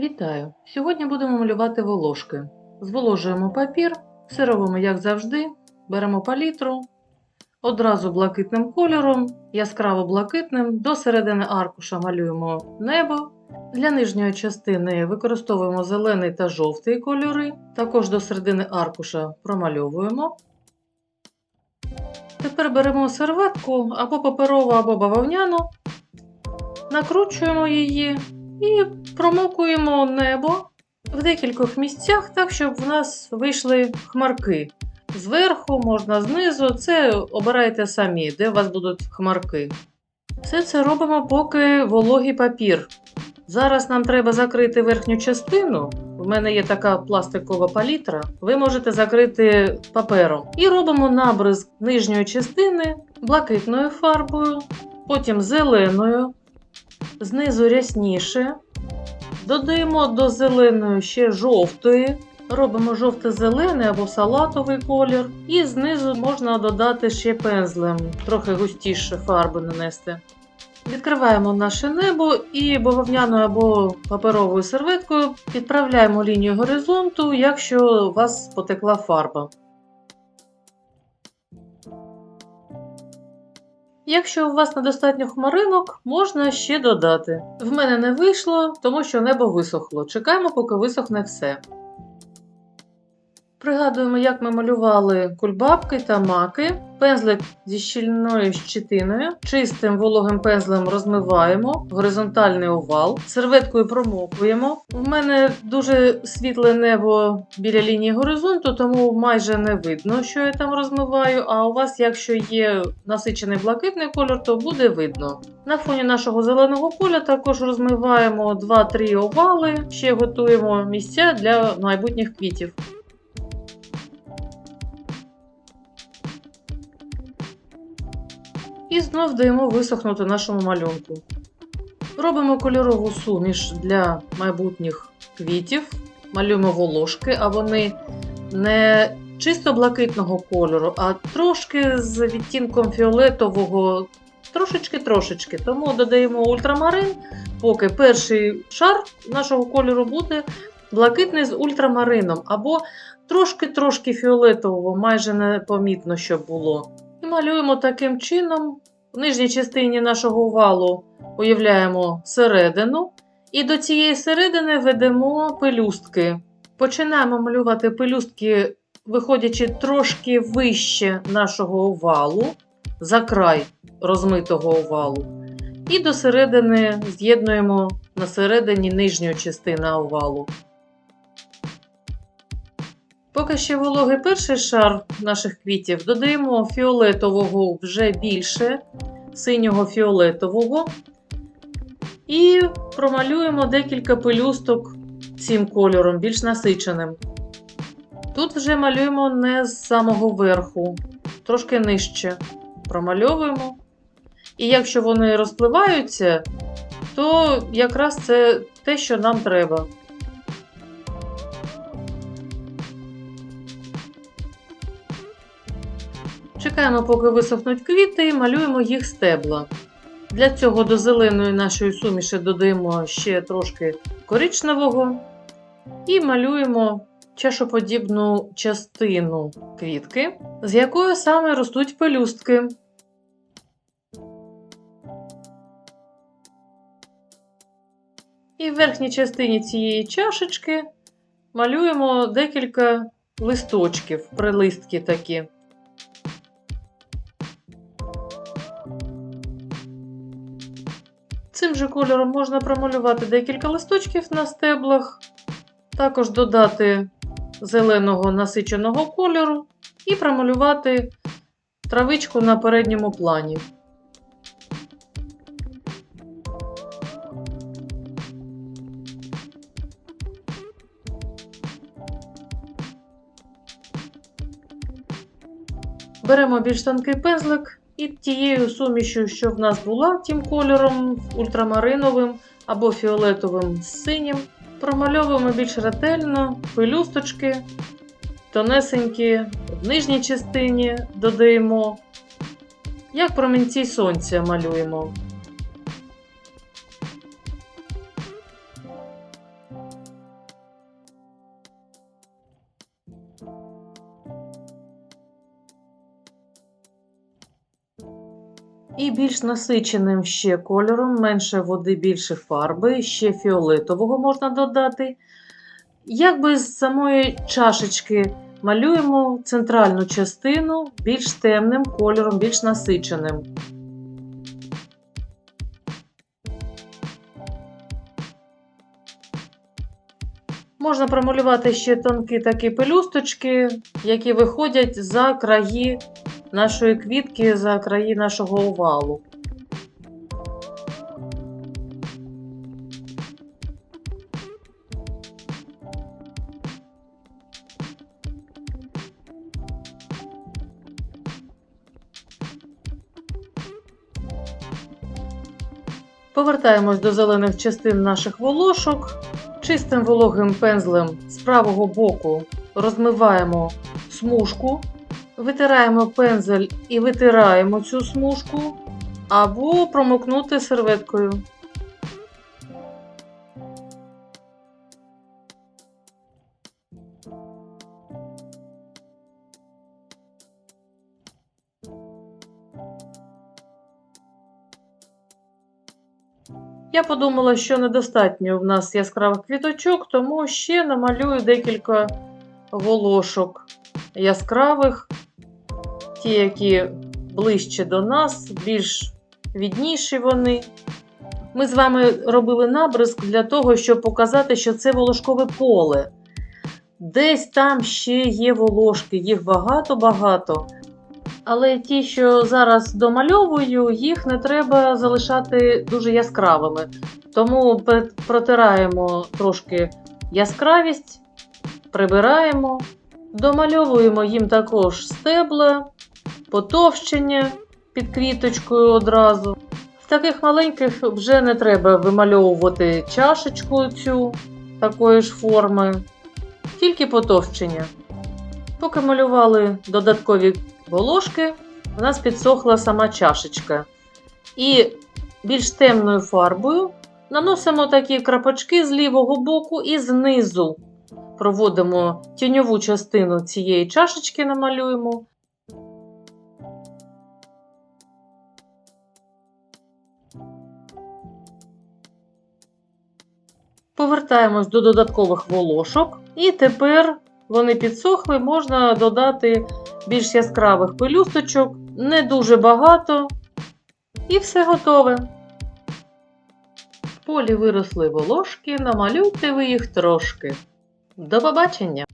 Вітаю! Сьогодні будемо малювати волошки. Зволожуємо папір, все робимо як завжди. Беремо палітру, одразу блакитним кольором, яскраво блакитним, до середини аркуша малюємо небо. Для нижньої частини використовуємо зелений та жовтий кольори. Також до середини аркуша промальовуємо. Тепер беремо серветку або паперову, або бавовняну, накручуємо її і промокуємо небо в декількох місцях, так, щоб в нас вийшли хмарки. Зверху, можна знизу, це обирайте самі, де у вас будуть хмарки. Все це робимо, поки вологий папір. Зараз нам треба закрити верхню частину. В мене є така пластикова палітра. Ви можете закрити папером. І робимо набризк нижньої частини блакитною фарбою, потім зеленою, знизу рясніше. Додаємо до зеленої ще жовтої. Робимо жовто-зелений або салатовий колір. І знизу можна додати ще пензлем, трохи густіше фарби нанести. Відкриваємо наше небо і бавовняною або паперовою серветкою підправляємо лінію горизонту, якщо у вас потекла фарба. Якщо у вас недостатньо хмаринок, можна ще додати. В мене не вийшло, тому що небо висохло. Чекаємо, поки висохне все. Пригадуємо, як ми малювали кульбабки та маки. Пензлик зі щільною щитиною. Чистим вологим пензлем розмиваємо горизонтальний овал, серветкою промокуємо. У мене дуже світле небо біля лінії горизонту, тому майже не видно, що я там розмиваю. А у вас, якщо є насичений блакитний кольор, то буде видно. На фоні нашого зеленого поля також розмиваємо 2-3 овали, ще готуємо місця для майбутніх квітів. І знов даємо висохнути нашому малюнку. Робимо кольорову суміш для майбутніх квітів, малюємо волошки, а вони не чисто блакитного кольору, а трошки з відтінком фіолетового, трошечки-трошечки. Тому додаємо ультрамарин, поки перший шар нашого кольору буде блакитний з ультрамарином, або трошки-трошки фіолетового, майже непомітно, щоб було. І малюємо таким чином. В нижній частині нашого овалу уявляємо середину, і до цієї середини ведемо пелюстки. Починаємо малювати пелюстки, виходячи трошки вище нашого овалу, за край розмитого овалу. І до середини з'єднуємо на середині нижньої частини овалу. Поки ще вологий перший шар наших квітів, додаємо фіолетового вже більше, синього фіолетового. І промалюємо декілька пелюсток цим кольором, більш насиченим. Тут вже малюємо не з самого верху, трошки нижче. Промальовуємо. І якщо вони розпливаються, то якраз це те, що нам треба. Чекаємо, поки висохнуть квіти, і малюємо їх стебла. Для цього до зеленої нашої суміші додаємо ще трошки коричневого і малюємо чашоподібну частину квітки, з якої саме ростуть пелюстки. І в верхній частині цієї чашечки малюємо декілька листочків, прилистки такі. Цим же кольором можна промалювати декілька листочків на стеблах, також додати зеленого насиченого кольору і промалювати травичку на передньому плані. Беремо більш тонкий пензлик і тією сумішю, що в нас була, тим кольором ультрамариновим або фіолетовим з синім, промальовуємо більш ретельно пелюсточки, тонесенькі, в нижній частині додаємо, як промінці сонця малюємо. І більш насиченим ще кольором, менше води, більше фарби, ще фіолетового можна додати. Якби з самої чашечки малюємо центральну частину більш темним кольором, більш насиченим. Можна промалювати ще тонкі такі пелюсточки, які виходять за краї нашої квітки, за краї нашого овалу. Повертаємось до зелених частин наших волошок. Чистим вологим пензлем з правого боку розмиваємо смужку, витираємо пензель і витираємо цю смужку, або промокнути серветкою. Я подумала, що недостатньо в нас яскравих квіточок, тому ще намалюю декілька волошок яскравих, ті, які ближче до нас, більш відніші вони. Ми з вами робили набризк для того, щоб показати, що це волошкове поле. Десь там ще є волошки, їх багато-багато. Але ті, що зараз домальовую, їх не треба залишати дуже яскравими. Тому протираємо трошки яскравість, прибираємо, домальовуємо їм також стебла, потовщення під квіточкою одразу. В таких маленьких вже не треба вимальовувати чашечку цю такої ж форми, тільки потовщення. Поки малювали додаткові волошки, у нас підсохла сама чашечка. І більш темною фарбою наносимо такі крапочки з лівого боку і знизу проводимо тіньову частину цієї чашечки, намалюємо. Повертаємось до додаткових волошок, і тепер вони підсохли, можна додати більш яскравих пелюсточок, не дуже багато, і все готове. В полі виросли волошки, намалюйте ви їх трошки. До побачення!